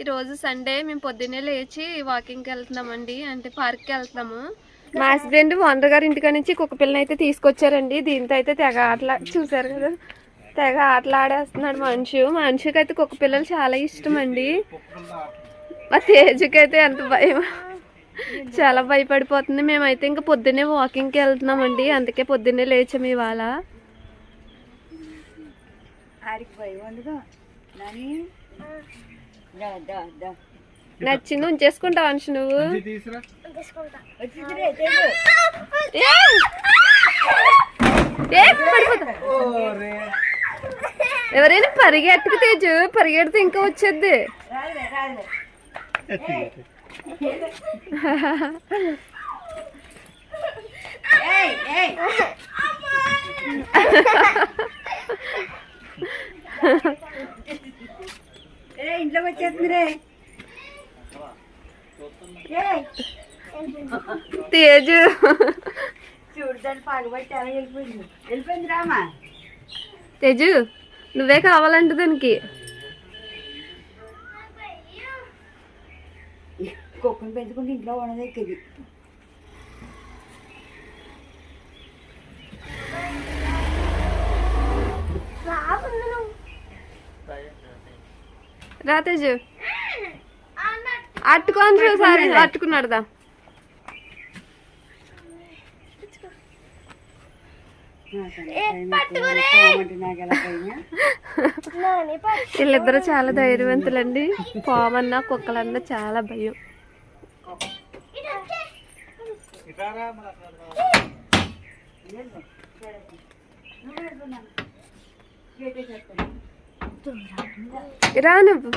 ఈరోజు సండే మేము పొద్దున్నే లేచి వాకింగ్కి వెళ్తున్నామండి. అంటే పార్క్కి వెళ్తున్నాము. మా హస్బెండ్ ఓనర్ గారి ఇంటికాడ నుంచి కుక్క పిల్లని అయితే తీసుకొచ్చారండి. దీంతో అయితే తెగ ఆటలా చూసారు కదా? తెగ ఆటలు ఆడేస్తున్నాడు మనిషి. మనిషికి అయితే కుక్క పిల్లలు చాలా ఇష్టం అండి మా తేజుకి అయితే ఎంత భయం. చాలా భయపడిపోతుంది. మేమైతే ఇంకా పొద్దున్నే వాకింగ్కి వెళ్తున్నామండి. అందుకే పొద్దున్నే లేచాము ఇవాళ. ఆడికి భయం అంశు నువ్వు? ఏయ్! ఏయ్, పడిపోతా. ఎవరైనా పరిగెట్టుకు తేజు పరిగెడితే ఇంకా వచ్చేద్ది. ఇంట్లోకి వచ్చేస్తుంది రే తేజు. చూడు దాన్ని పగబట్టి అలా వెళ్ళిపోయింది. వెళ్ళిపోయింది రామా. తేజు నువ్వే కావాలంట దానికి. కుక్కను పెంచుకుంటే ఇంట్లో ఉండదెక్కింది రా తేజు అట్టుకోని సారి అట్టుకున్నాడు దా. వీళ్ళిద్దరూ చాలా ధైర్యవంతులండి. పామన్నా కుక్కలన్నా చాలా భయం. రా నువ్వు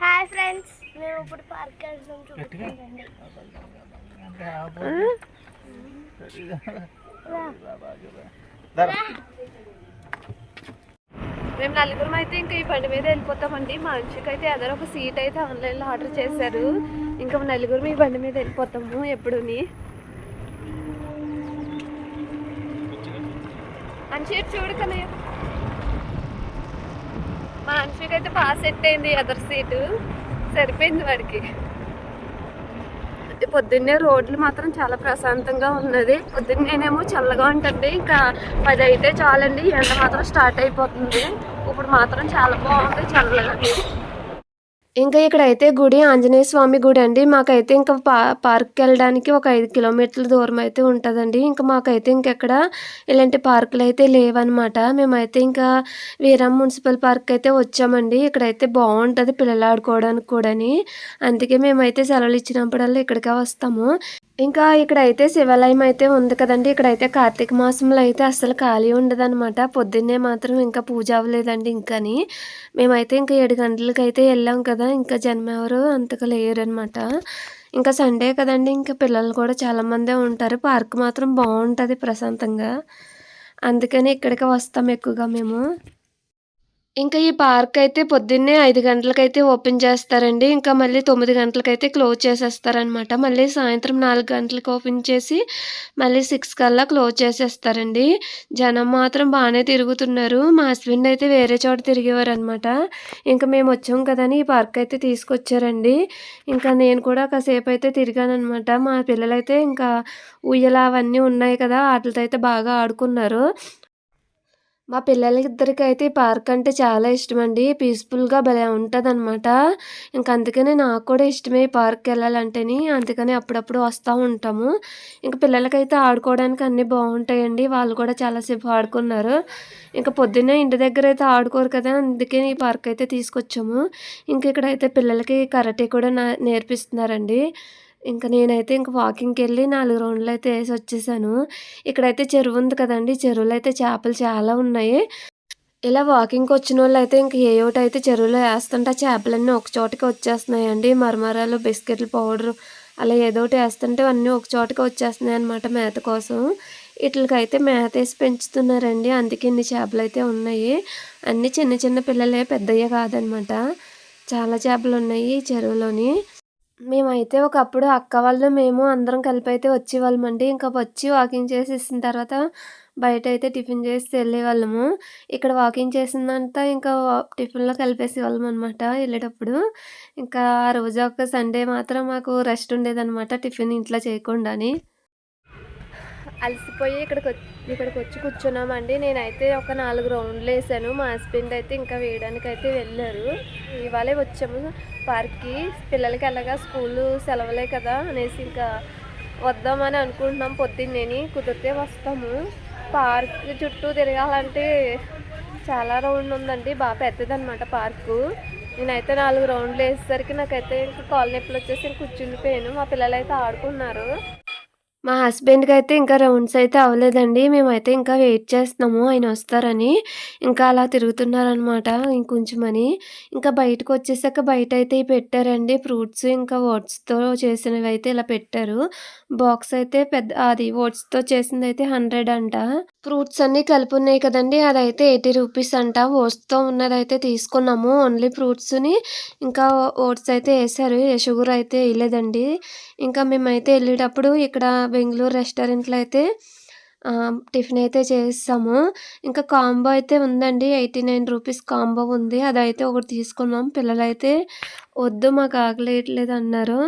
హాయ్ ఫ్రెండ్స్ మేము ఇప్పుడు పార్క్ వెళ్తున్నాం చూపించండి మేము నలుగురం అయితే ఇంకా ఈ బండి మీద వెళ్ళిపోతామండి. మా మనిషికి అయితే ఏదైనా ఒక సీట్ అయితే ఆన్లైన్లో ఆర్డర్ చేశారు. ఇంకా నలుగురం ఈ బండి మీద వెళ్ళిపోతాము ఎప్పుడుని. మంచి చూడు కన్నయ్య మా అయితే బాగా సెట్ అయింది ఎదర్ సీటు సరిపోయింది వాడికి. పొద్దున్నే రోడ్లు మాత్రం చాలా ప్రశాంతంగా ఉన్నది. పొద్దున్నేనేమో చల్లగా ఉంటుంది ఇంకా పది అయితే చాలండి. ఎండ మాత్రం స్టార్ట్ అయిపోతుంది. ఇప్పుడు మాత్రం చాలా బాగుంది చల్లగా. ఇంకా ఇక్కడైతే గుడి ఆంజనేయ స్వామి గుడి అండి. మాకైతే ఇంకా పా పార్క్కి వెళ్ళడానికి ఒక ఐదు కిలోమీటర్ల దూరం అయితే ఉంటుందండి. ఇంకా మాకైతే ఇంకెక్కడ ఇలాంటి పార్కులు అయితే లేవన్నమాట మేమైతే ఇంకా వీరం మున్సిపల్ పార్క్ అయితే వచ్చామండి. ఇక్కడైతే బాగుంటుంది పిల్లలు ఆడుకోవడానికి కూడాని. అందుకే మేమైతే సెలవులు ఇచ్చినప్పుడల్లా ఇక్కడికే వస్తాము. ఇంకా ఇక్కడైతే శివాలయం అయితే ఉంది కదండి. ఇక్కడైతే కార్తీక మాసంలో అయితే అస్సలు ఖాళీ ఉండదనమాట పొద్దున్నే మాత్రం ఇంకా పూజ అవ్వలేదండి ఇంకాని. మేమైతే ఇంకా ఏడు గంటలకి అయితే వెళ్ళాం కదా. ఇంకా జనం ఎవరు అంతగా లేరు అనమాట ఇంకా సండే కదండి. ఇంకా పిల్లలు కూడా చాలామందే ఉంటారు. పార్క్ మాత్రం బాగుంటుంది ప్రశాంతంగా. అందుకని ఇక్కడికి వస్తాం ఎక్కువగా మేము. ఇంకా ఈ పార్క్ అయితే పొద్దున్నే ఐదు గంటలకైతే ఓపెన్ చేస్తారండి. ఇంకా మళ్ళీ తొమ్మిది గంటలకైతే క్లోజ్ చేసేస్తారనమాట మళ్ళీ సాయంత్రం నాలుగు గంటలకు ఓపెన్ చేసి మళ్ళీ సిక్స్ కల్లా క్లోజ్ చేసేస్తారండి. జనం మాత్రం బాగానే తిరుగుతున్నారు. మా హస్బెండ్ అయితే వేరే చోట తిరిగేవారు అనమాట ఇంకా మేము వచ్చాం కదని ఈ పార్క్ అయితే తీసుకొచ్చారండి. ఇంకా నేను కూడా కాసేపు అయితే తిరిగానమాట మా పిల్లలైతే ఇంకా ఉయ్యల అవన్నీ ఉన్నాయి కదా వాటితో అయితే బాగా ఆడుకున్నారు. మా పిల్లలిద్దరికి అయితే ఈ పార్క్ అంటే చాలా ఇష్టం అండి పీస్ఫుల్గా భలే ఉంటుంది అనమాట ఇంకా అందుకనే నాకు కూడా ఇష్టమే ఈ పార్క్ వెళ్ళాలంటేని. అందుకని అప్పుడప్పుడు వస్తూ ఉంటాము. ఇంకా పిల్లలకైతే ఆడుకోవడానికి అన్నీ బాగుంటాయండి. వాళ్ళు కూడా చాలాసేపు ఆడుకున్నారు. ఇంకా పొద్దున్నే ఇంటి దగ్గర అయితే ఆడుకోరు కదా అందుకే ఈ పార్క్ అయితే తీసుకొచ్చాము. ఇంక ఇక్కడైతే పిల్లలకి కరాటే కూడా నా నేర్పిస్తున్నారండి. ఇంకా నేనైతే ఇంక వాకింగ్కి వెళ్ళి నాలుగు రౌండ్లు అయితే వేసి వచ్చేసాను ఇక్కడైతే చెరువు ఉంది కదండి చెరువులో అయితే చేపలు చాలా ఉన్నాయి. ఇలా వాకింగ్కి వచ్చిన వాళ్ళు అయితే ఇంక ఏ ఒకటి అయితే చెరువులో వేస్తుంటే ఆ చేపలన్నీ ఒక చోటకి వచ్చేస్తున్నాయండి. మరమరాలు బిస్కెట్లు పౌడర్ అలా ఏదో ఒకటి వేస్తుంటే అన్నీ ఒక చోటకి వచ్చేస్తున్నాయి అనమాట మేత కోసం. వీటికైతే మేత వేసి పెంచుతున్నారండి. అందుకే ఇన్ని చేపలు అయితే ఉన్నాయి. అన్నీ చిన్న చిన్న పిల్లలే పెద్దయ్య కాదనమాట చాలా చేపలు ఉన్నాయి చెరువులోని. మేమైతే ఒకప్పుడు అక్క వాళ్ళు మేము అందరం కలిపి అయితే వచ్చేవాళ్ళమండి. ఇంకా వచ్చి వాకింగ్ చేసేసిన తర్వాత బయట అయితే టిఫిన్ చేసి వెళ్ళేవాళ్ళము. ఇక్కడ వాకింగ్ చేసిందంతా ఇంకా టిఫిన్లో కలిపేసేవాళ్ళం అనమాట వెళ్ళేటప్పుడు. ఇంకా ఆ రోజు ఒక సండే మాత్రం మాకు రెస్ట్ ఉండేదన్నమాట టిఫిన్ ఇంట్లో చేయకుండా అని అలసిపోయి ఇక్కడికి ఇక్కడికి వచ్చి కూర్చున్నామండి. నేనైతే ఒక నాలుగు రౌండ్లు వేసాను. మా హస్బెండ్ అయితే ఇంకా వేయడానికి అయితే వెళ్ళారు. ఇవాళే వచ్చాము పార్క్కి. పిల్లలకి ఎలాగా స్కూలు సెలవులే కదా అనేసి ఇంకా వద్దామని అనుకుంటున్నాం. పొద్దున్నేని కుదిరితే వస్తాము. పార్క్ చుట్టూ తిరగాలంటే చాలా రౌండ్ ఉందండి. బాగా పెద్దదనమాట పార్కు. నేనైతే నాలుగు రౌండ్లు వేసేసరికి నాకైతే ఇంకా కాలు నొప్పులు వచ్చేసి కూర్చుండిపోయాను. మా పిల్లలు అయితే ఆడుకున్నారు. మా హస్బెండ్కి అయితే ఇంకా రౌండ్స్ అయితే అవ్వలేదండి. మేమైతే ఇంకా వెయిట్ చేస్తున్నాము. ఆయన వస్తారని ఇంకా అలా తిరుగుతున్నారనమాట ఇంకొంచెమని. ఇంకా బయటకు వచ్చేసాక బయట అయితే పెట్టారండి. ఫ్రూట్స్ ఇంకా ఓట్స్తో చేసినవి అయితే ఇలా పెట్టారు. బాక్స్ అయితే పెద్ద అది ఓట్స్తో చేసింది అయితే హండ్రెడ్ అంట. ఫ్రూట్స్ అన్నీ కలిపి ఉన్నాయి కదండి. అదైతే ఎయిటీ రూపీస్ అంట. ఓట్స్తో ఉన్నదైతే తీసుకున్నాము. ఓన్లీ ఫ్రూట్స్ని ఇంకా ఓట్స్ అయితే వేసారు. షుగర్ అయితే వేయలేదండి. ఇంకా మేమైతే వెళ్ళేటప్పుడు ఇక్కడ బెంగళూరు రెస్టారెంట్లో అయితే టిఫిన్ అయితే చేస్తాము ఇంకా కాంబో అయితే ఉందండి. ఎయిటీ నైన్ రూపీస్ కాంబో ఉంది. అదైతే ఒకటి తీసుకున్నాం. పిల్లలైతే వద్దు మాకు ఆకలియట్లేదు అన్నారు.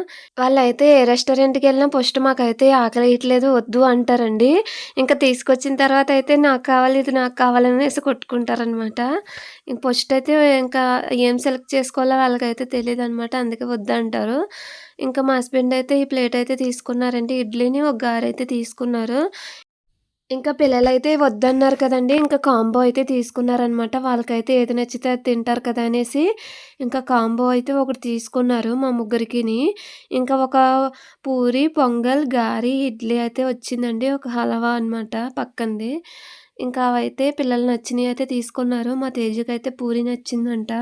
వాళ్ళైతే ఏ రెస్టారెంట్కి వెళ్ళినా ఫస్ట్ మాకైతే ఆకలియట్లేదు వద్దు అంటారండి. ఇంకా తీసుకొచ్చిన తర్వాత అయితే నాకు కావాలి ఇది నాకు కావాలనేసి కొట్టుకుంటారనమాట ఇంక ఫస్ట్ అయితే ఇంకా ఏం సెలెక్ట్ చేసుకోవాలో వాళ్ళకైతే తెలియదు అనమాట అందుకే వద్దు అంటారు. ఇంకా మా హస్బెండ్ అయితే ఈ ప్లేట్ అయితే తీసుకున్నారండి. ఇడ్లీని ఒక గారు అయితే తీసుకున్నారు. ఇంకా పిల్లలైతే వద్దన్నారు కదండి. ఇంకా కాంబో అయితే తీసుకున్నారనమాట వాళ్ళకైతే ఏది నచ్చితే అది తింటారు కదా అనేసి ఇంకా కాంబో అయితే ఒకటి తీసుకున్నారు మా ముగ్గురికిని. ఇంకా ఒక పూరి పొంగల్ గారి ఇడ్లీ అయితే వచ్చిందండి. ఒక హల్వా అనమాట పక్కంది. ఇంకా అవైతే పిల్లలు నచ్చినవి అయితే తీసుకున్నారు. మా తేజుకి అయితే పూరి నచ్చిందంట.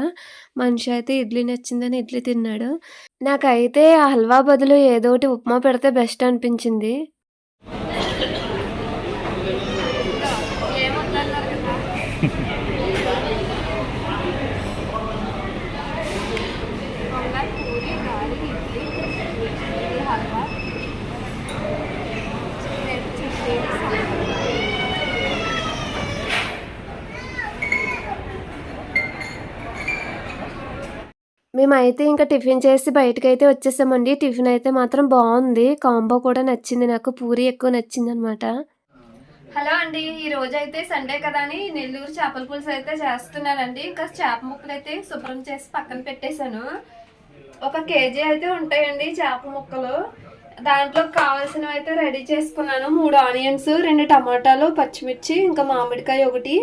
మనిషి అయితే ఇడ్లీ నచ్చిందని ఇడ్లీ తిన్నాడు. నాకైతే ఆ హల్వా బదులు ఏదో ఒకటి ఉప్మా పెడితే బెస్ట్ అనిపించింది. మేమైతే ఇంకా టిఫిన్ చేసి బయటకైతే వచ్చేసామండి. టిఫిన్ అయితే మాత్రం బాగుంది. కాంబో కూడా నచ్చింది నాకు. పూరి ఎక్కువ నచ్చింది అనమాట హలో అండి. ఈ రోజు అయితే సండే కదా అని నెల్లూరు చేపల పులుసు అయితే చేస్తున్నానండి. ఇంకా చేప ముక్కలు అయితే శుభ్రం చేసి పక్కన పెట్టేశాను. ఒక కేజీ అయితే ఉంటాయండి చేప ముక్కలు. దాంట్లో కావాల్సినవి అయితే రెడీ చేసుకున్నాను. మూడు ఆనియన్స్ రెండు టమాటాలు పచ్చిమిర్చి ఇంకా మామిడికాయ ఒకటి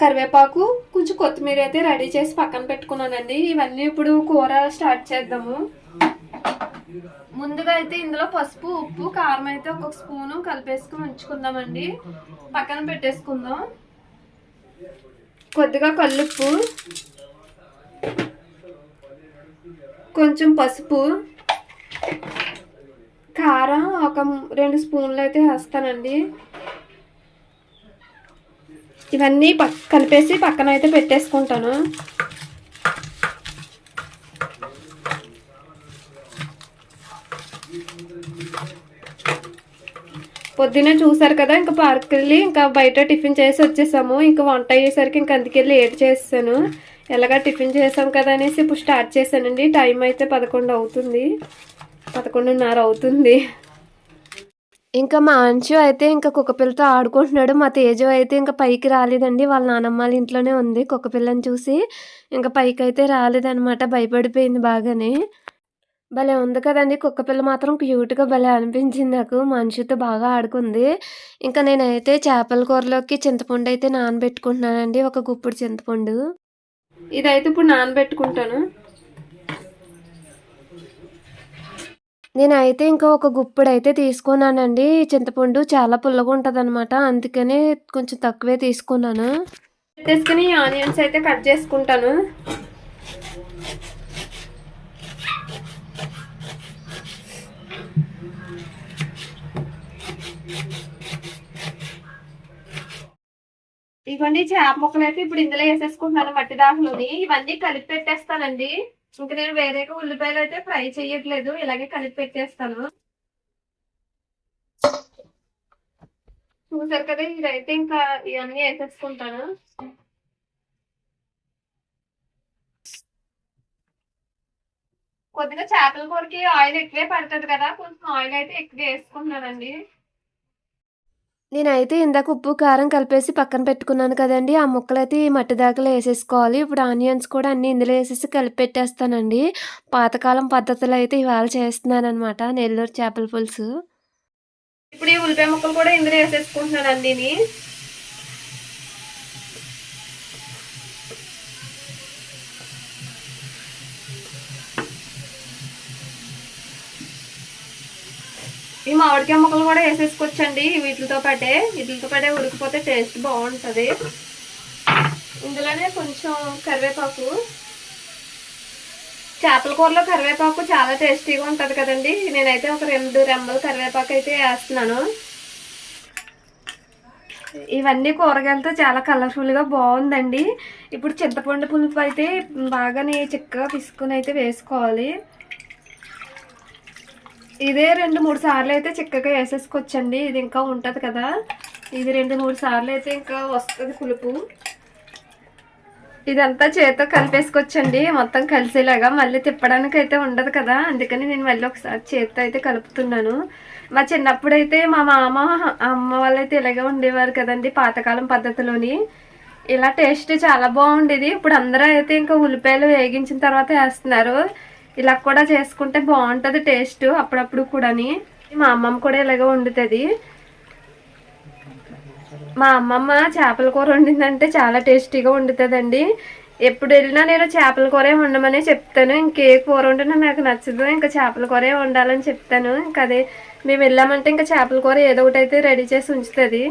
కరివేపాకు కొంచెం కొత్తిమీర అయితే రెడీ చేసి పక్కన పెట్టుకున్నానండి. ఇవన్నీ ఇప్పుడు కూర స్టార్ట్ చేద్దాము. ముందుగా అయితే ఇందులో పసుపు ఉప్పు కారం అయితే ఒక్కొక్క స్పూను కలిపేసుకుని ఉంచుకుందామండి. పక్కన పెట్టేసుకుందాం. కొద్దిగా కల్లుప్పు కొంచెం పసుపు కారం ఒక రెండు స్పూన్లు అయితే వేస్తానండి. ఇవన్నీ పక్ కలిపేసి పక్కన అయితే పెట్టేసుకుంటాను. పొద్దున్నే చూసారు కదా ఇంకా పార్క్ వెళ్ళి ఇంకా బయట టిఫిన్ చేసి వచ్చేసాము. ఇంకా వంట అయ్యేసరికి ఇంకా అందుకెళ్ళి లేట్ చేసాను ఎలాగా టిఫిన్ చేసాం కదా అనేసి ఇప్పుడు స్టార్ట్ చేశానండి. టైం అయితే పదకొండు అవుతుంది. పదకొండున్నర అవుతుంది. ఇంకా మా అంచు అయితే ఇంకా కుక్కపిల్లతో ఆడుకుంటున్నాడు. మా తేజు అయితే ఇంకా పైకి రాలేదండి. వాళ్ళ నానమ్మ వాళ్ళ ఇంట్లోనే ఉంది కుక్కపిల్లని చూసి. ఇంకా పైకి అయితే రాలేదనమాట భయపడిపోయింది బాగానే. భలే ఉంది కదండి. కుక్కపిల్ల మాత్రం క్యూట్గా భలే అనిపించింది నాకు. మనిషితో బాగా ఆడుకుంది. ఇంకా నేనైతే చేపల కూరలోకి చింతపండు అయితే నానబెట్టుకుంటున్నానండి. ఒక గుప్పుడు చింతపండు. ఇదైతే ఇప్పుడు నానబెట్టుకుంటాను. నేనైతే ఇంకా ఒక గుప్పుడు అయితే తీసుకున్నానండి. చింతపండు చాలా పుల్లగా ఉంటుంది అనమాట అందుకనే కొంచెం తక్కువే తీసుకున్నాను. తీసుకుని ఆనియన్స్ అయితే కట్ చేసుకుంటాను. ఇవన్నీ చేప ముక్కలు అయితే ఇప్పుడు ఇందులో వేసేసుకుంటున్నాను మట్టి దాకలోని ఇవన్నీ కలిపి పెట్టేస్తానండి. ఇంకా నేను వేరేగా ఉల్లిపాయలు అయితే ఫ్రై చేయట్లేదు ఇలాగే కలిపి పెట్టేస్తాను. చూసారు కదా ఇదైతే ఇంకా ఇవన్నీ వేసేసుకుంటాను. కొద్దిగా చేపల కూరకి ఆయిల్ ఎక్కువే పడుతుంది కదా కొంచెం ఆయిల్ అయితే ఎక్కువ వేసుకుంటున్నానండి. నేనైతే ఇందాక ఉప్పు కారం కలిపేసి పక్కన పెట్టుకున్నాను కదండి. ఆ ముక్కలు అయితే ఈ మట్టి దాకలో వేసేసుకోవాలి. ఇప్పుడు ఆనియన్స్ కూడా అన్నీ ఇందులో వేసేసి కలిపి పెట్టేస్తానండి. పాతకాలం పద్ధతులు అయితే ఇవాళ చేస్తున్నాను అనమాట నెల్లూరు చేపల పులుసు. ఇప్పుడు ఈ ఉల్లిపాయ ముక్కలు కూడా ఇందులో వేసేసుకుంటున్నానండి అండి ఈ మామిడికాయ ముక్కలు కూడా వేసేసుకోవచ్చండి. వీటితో పాటే వీటితో పాటే ఉడికిపోతే టేస్ట్ బాగుంటుంది. ఇందులోనే కొంచెం కరివేపాకు. చేపల కూరలో కరివేపాకు చాలా టేస్టీగా ఉంటుంది కదండి. నేనైతే ఒక రెండు రెమ్మలు కరివేపాకు అయితే వేస్తున్నాను. ఇవన్నీ కూరగాయలతో చాలా కలర్ఫుల్గా బాగుందండి. ఇప్పుడు చింతపండు పులుపు అయితే బాగా చిక్కగా పిసుకుని అయితే వేసుకోవాలి. ఇదే రెండు మూడు సార్లు అయితే చిక్కగా వేసేసుకోవచ్చండి. ఇది ఇంకా ఉంటుంది కదా. ఇది రెండు మూడు సార్లు అయితే ఇంకా వస్తుంది పులుపు. ఇదంతా చేతితో కలిపేసుకోవచ్చండి. మొత్తం కలిసేలాగా మళ్ళీ తిప్పడానికి అయితే ఉండదు కదా. అందుకని నేను మళ్ళీ ఒకసారి చేతితో అయితే కలుపుతున్నాను. మా చిన్నప్పుడు అయితే మా మామ అమ్మ వాళ్ళైతే ఇలాగే ఉండేవారు కదండి పాతకాలం పద్ధతిలోని. ఇలా టేస్ట్ చాలా బాగుండేది. ఇప్పుడు అందరూ అయితే ఇంకా ఉల్లిపాయలు వేగించిన తర్వాత వేస్తున్నారు. ఇలా కూడా చేసుకుంటే బాగుంటుంది టేస్ట్ అప్పుడప్పుడు కూడాని. మా అమ్మమ్మ కూడా ఇలాగే వండుతుంది. మా అమ్మమ్మ చేపల కూర వండిందంటే చాలా టేస్టీగా వండుతుందండి. ఎప్పుడు వెళ్ళినా నేను చేపల కూరే వండమనే చెప్తాను. ఇంకే కూర వండినా నాకు నచ్చదు. ఇంకా చేపల కూరే వండాలని చెప్తాను. ఇంకా అదే మేము వెళ్ళామంటే ఇంకా చేపల కూర ఏదో ఒకటి అయితే రెడీ చేసి ఉంచుతుంది.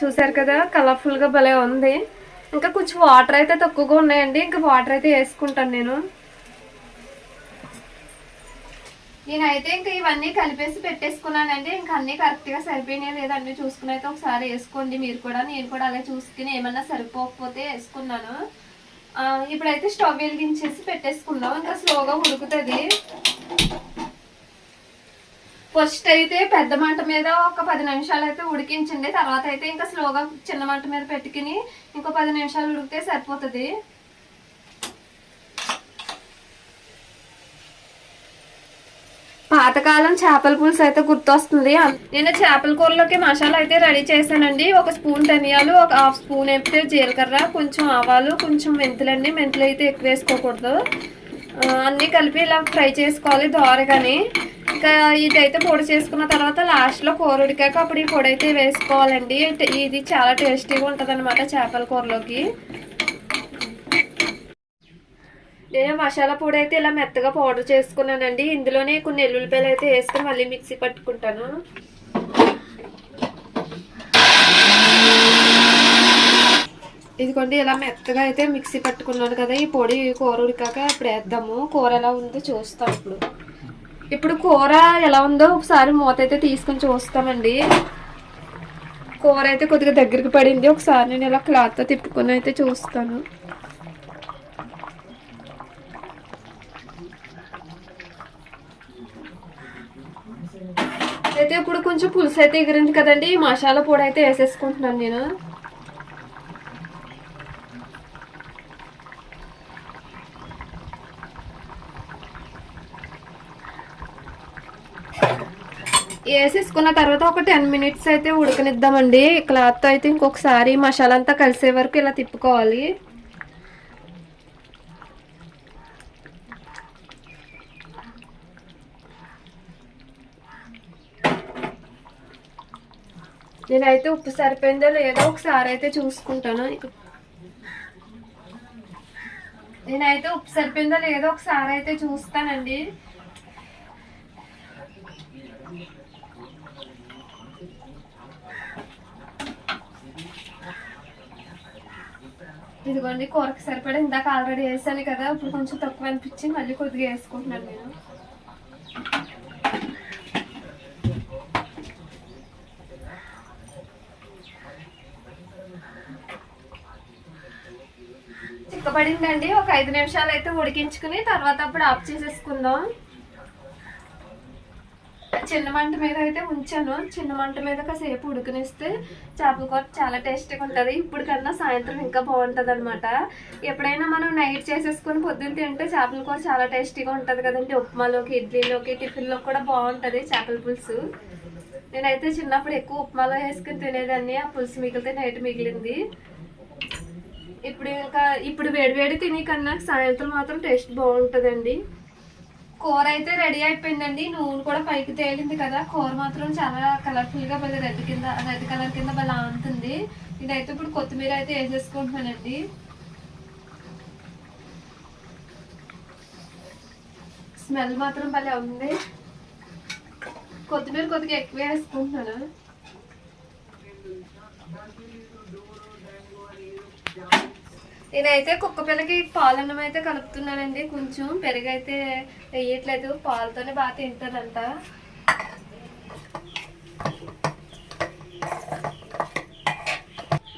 చూసారు కదా కలర్ఫుల్గా భలే ఉంది. ఇంకా కొంచెం వాటర్ అయితే తక్కువగా ఉన్నాయండి. ఇంకా వాటర్ అయితే వేసుకుంటాను నేను. నేనైతే ఇంకా ఇవన్నీ కలిపేసి పెట్టేసుకున్నానండి. ఇంకా అన్ని కరెక్ట్గా సరిపోయినాయి. లేదా అన్ని చూసుకుని అయితే ఒకసారి వేసుకోండి. మీరు కూడా నేను కూడా అలా చూసుకుని ఏమన్నా సరిపోకపోతే వేసుకున్నాను. ఇప్పుడైతే స్టవ్ వెలిగించేసి పెట్టేసుకుందాం. ఇంకా స్లోగా ఉడుకుతుంది. ఫస్ట్ అయితే పెద్ద మంట మీద ఒక పది నిమిషాలు అయితే ఉడికించండి తర్వాత అయితే ఇంకా స్లోగా చిన్న మంట మీద పెట్టుకుని ఇంకో పది నిమిషాలు ఉడికితే సరిపోతుంది. పాతకాలం చేపల పులుసు అయితే గుర్తొస్తుంది నేను చేపల కూరలోకి మసాలా అయితే రెడీ చేశానండి. ఒక స్పూన్ ధనియాలు ఒక హాఫ్ స్పూన్ అయితే జీలకర్ర కొంచెం ఆవాలు కొంచెం మెంతులండి. మెంతులు అయితే ఎక్కువ వేసుకోకూడదు. అన్నీ కలిపి ఇలా ఫ్రై చేసుకోవాలి దోరగాని. ఇంకా ఇదైతే పొడి చేసుకున్న తర్వాత లాస్ట్లో కూర ఉడికాక అప్పుడు ఈ పొడి అయితే వేసుకోవాలండి. ఇది చాలా టేస్టీగా ఉంటుంది అనమాట చేపల కూరలోకి. నేను మసాలా పొడి అయితే ఇలా మెత్తగా పౌడర్ చేసుకున్నానండి. ఇందులోనే కొన్ని ఎల్లుల్లిపాయలు అయితే వేసుకుని మళ్ళీ మిక్సీ పట్టుకుంటాను. ఇదిగోండి ఇలా మెత్తగా అయితే మిక్సీ పట్టుకున్నాను కదా. ఈ పొడి కూర ఉడికాక ఇప్పుడు వేద్దాము. కూర ఎలా ఉందో చూస్తాం ఇప్పుడు. ఇప్పుడు కూర ఎలా ఉందో ఒకసారి మూత అయితే తీసుకొని చూస్తామండి. కూర అయితే కొద్దిగా దగ్గరికి పడింది. ఒకసారి నేను ఇలా క్లాత్తో తిప్పుకుని అయితే చూస్తాను. అయితే ఇప్పుడు కొంచెం పులుసు అయితే ఎగిరింది కదండి. మసాలా పొడి అయితే వేసేసుకుంటున్నాను నేను. వేసేసుకున్న తర్వాత ఒక టెన్ మినిట్స్ అయితే ఉడకనిద్దామండి. క్లాత్ అయితే ఇంకొకసారి మసాలా అంతా కలిసే వరకు ఇలా తిప్పుకోవాలి. నేనైతే ఉప్పు సరిపోయిందో లేదో ఒకసారి అయితే చూసుకుంటాను. నేనైతే ఉప్పు సరిపోయిందో లేదో ఒకసారి అయితే చూస్తానండి. ఇదిగోండి కూరకు సరిపడా ఇందాక ఆల్రెడీ వేసాను కదా ఇప్పుడు కొంచెం తక్కువ అనిపించి మళ్ళీ కొద్దిగా వేసుకుంటున్నాను నేను. ఉడకబడిందండి. ఒక ఐదు నిమిషాలు అయితే ఉడికించుకుని తర్వాత అప్పుడు ఆఫ్ చేసేసుకుందాం. చిన్న మంట మీద అయితే ఉంచాను. చిన్న మంట మీద కాసేపు ఉడకనిస్తే చేపల కూర చాలా టేస్టీగా ఉంటుంది. ఇప్పుడు కన్నా సాయంత్రం ఇంకా బాగుంటుంది అనమాట ఎప్పుడైనా మనం నైట్ చేసేసుకొని పొద్దున్న తింటే చేపల కూర చాలా టేస్టీగా ఉంటుంది కదండి. ఉప్మాలోకి ఇడ్లీలోకి టిఫిన్లోకి కూడా బాగుంటుంది చేపల పులుసు. నేనైతే చిన్నప్పుడు ఎక్కువ ఉప్మాలో వేసుకుని తినేదాన్ని. ఆ పులుసు మిగిలితే నైట్ మిగిలింది. ఇప్పుడు ఇంకా ఇప్పుడు వేడివేడి తినే కన్నా సాయంత్రం మాత్రం టేస్ట్ బాగుంటుందండి. కూర అయితే రెడీ అయిపోయిందండి. నూనె కూడా పైకి తేలింది కదా. కూర మాత్రం చాలా కలర్ఫుల్గా భలే రెడ్ కింద రెడ్ కలర్ కింద భలే ఉంటుంది ఇదైతే ఇప్పుడు కొత్తిమీర అయితే వేసేసుకుంటున్నానండి స్మెల్ మాత్రం భలే ఉంది. కొత్తిమీర కొద్దిగా ఎక్కువ వేసుకుంటున్నాను. నేనైతే కుక్క పిల్లకి పాలన్నం అయితే కలుపుతున్నానండి. కొంచెం పెరుగు అయితే వేయట్లేదు. పాలతోనే బాగా తింటారంట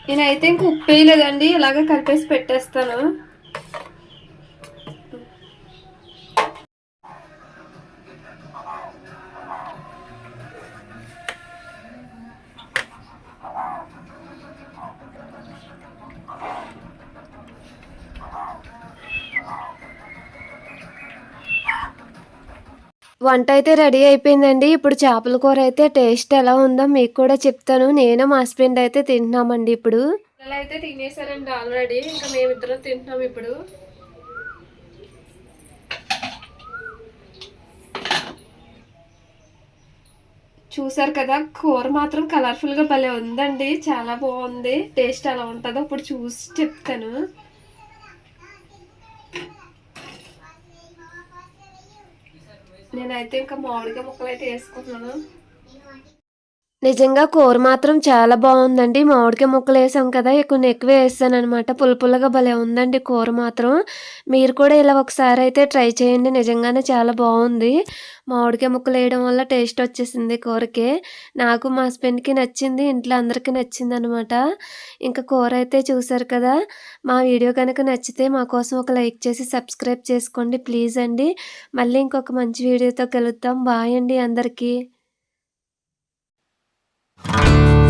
నేనైతే ఇంక ఉప్పు వేయలేదండి. ఇలాగ కలిపేసి పెట్టేస్తాను. వంట అయితే రెడీ అయిపోయిందండి. ఇప్పుడు చేపల కూర అయితే టేస్ట్ ఎలా ఉందో మీకు కూడా చెప్తాను. నేను మా హస్బెండ్ అయితే తింటున్నామండి ఇప్పుడు. పిల్లలు అయితే తినేసారండి ఆల్రెడీ. ఇంకా మేమిద్దరం తింటున్నాం ఇప్పుడు. చూసారు కదా కూర మాత్రం కలర్ఫుల్గా భలే ఉందండి. చాలా బాగుంది. టేస్ట్ ఎలా ఉంటుందో ఇప్పుడు చూసి చెప్తాను. నేనైతే ఇంకా మామిడికాయ ముక్కలు అయితే వేసుకుంటున్నాను. నిజంగా కూర మాత్రం చాలా బాగుందండి. మామిడికాయ ముక్కలు వేసాం కదా కొన్ని ఎక్కువ వేసాను అనమాట పులుపులుగా భలే ఉందండి కూర మాత్రం. మీరు కూడా ఇలా ఒకసారి అయితే ట్రై చేయండి. నిజంగానే చాలా బాగుంది. మామిడికాయ ముక్కలు వేయడం వల్ల టేస్ట్ వచ్చేసింది కూరకి. నాకు మా హస్బెండ్కి నచ్చింది ఇంట్లో అందరికీ నచ్చింది అనమాట ఇంకా కూర అయితే చూసారు కదా మా వీడియో కనుక నచ్చితే మా కోసం ఒక లైక్ చేసి సబ్స్క్రైబ్ చేసుకోండి ప్లీజ్ అండి. మళ్ళీ ఇంకొక మంచి వీడియోతో కలుద్దాం. బాయ్ అండి అందరికీ. Bye.